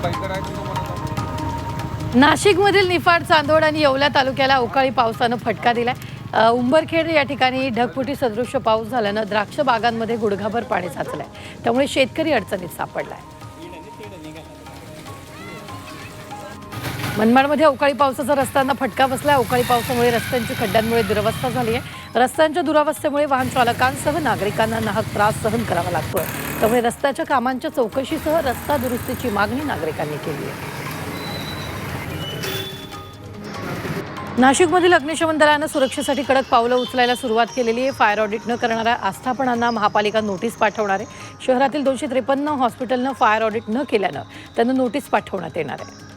Bike करायचं तुम्हाला? नाशिकमधील निफाड चांदोड आणि येवला तालुक्याला अवकाळी पावसानं फटका दिलाय. अ, उंबरखेड या ठिकाणी ढगफुटी सदृश्य पाऊस झाल्यानं द्राक्ष बागांमध्ये गुडघाभर पाणी साचलंय. त्यामुळे शेतकरी अडचणीत सापडलाय. मनमाडमध्ये अवकाळी पावसाचा रस्त्यांना फटका बसला अवकाळी पावसामुळे रस्त्यांची खड्ड्यांमुळे दुरवस्था झाली आहे रस्त्यांच्या दुरावस्थेमुळे वाहन चालकांसह नागरिकांना नाहक त्रास सहन करावा लागतोय. त्यामुळे रस्त्याच्या कामांच्या चौकशीसह रस्ता दुरुस्तीची मागणी नागरिकांनी केली आहे. नाशिकमधील अग्निशमन दलानं सुरक्षेसाठी कडक पावलं उचलायला सुरुवात केलेली आहे. फायर ऑडिट न करणाऱ्या आस्थापनांना महापालिका नोटीस पाठवणार आहे. शहरातील दोनशे त्रेपन्न हॉस्पिटलनं फायर ऑडिट न केल्यानं त्यांना नोटीस पाठवण्यात येणार आहे.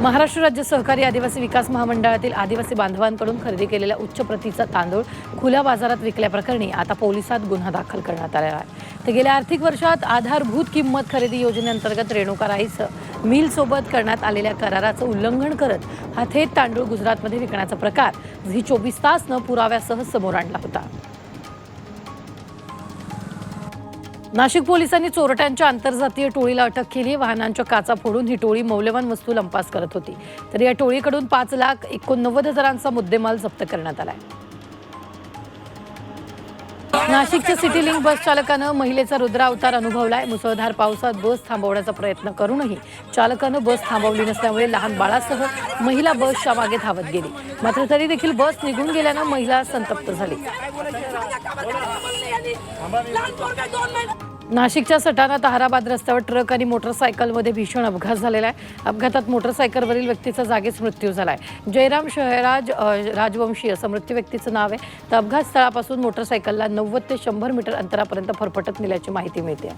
महाराष्ट्र राज्य सहकारी आदिवासी विकास महामंडळातील आदिवासी बांधवांकडून खरेदी केलेल्या उच्च प्रतीचा तांदूळ खुल्या बाजारात विकल्याप्रकरणी आता पोलिसात गुन्हा दाखल करण्यात आलेला आहे. तर गेल्या आर्थिक वर्षात आधारभूत किंमत खरेदी योजनेअंतर्गत रेणुका राईचं मिलसोबत करण्यात आलेल्या कराराचं उल्लंघन करत हा थेट तांदूळ गुजरातमध्ये विकण्याचा प्रकार झी चोवीस तासनं पुराव्यासह समोर आणला होता. नाशिक पोलिसांनी चोरट्यांच्या आंतरजातीय टोळीला अटक केली. वाहनांच्या काचा फोडून ही टोळी मौल्यवान वस्तू लंपास करत होती. तर या टोळीकडून पाच लाख एकोणनव्वद हजारांचा मुद्देमाल जप्त करण्यात आला आहे नाशिकच्या सिटी लिंक बस चालकानं महिलेचा रुद्रावतार अनुभवलाय मुसळधार पावसात बस थांबवण्याचा प्रयत्न करूनही चालकानं बस थांबवली नसल्यामुळे लहान बाळासह महिला बसच्या मागे धावत गेली मात्र तरी देखील बस निघून गेल्यानं महिला संतप्त झाली नाशिकच्या सटाणा ताहराबाद रस्त्यावर ट्रक आणि मोटरसायकलमध्ये भीषण अपघात झालेला आहे. अपघातात मोटरसायकलवरील व्यक्तीचा जागीच मृत्यू झाला आहे जयराम शहराज राजवंशी असं मृत्यू व्यक्तीचं नाव आहे. तर अपघात स्थळापासून मोटरसायकलला नव्वद ते शंभर मीटर अंतरापर्यंत फरफटत नेल्याची माहिती मिळते.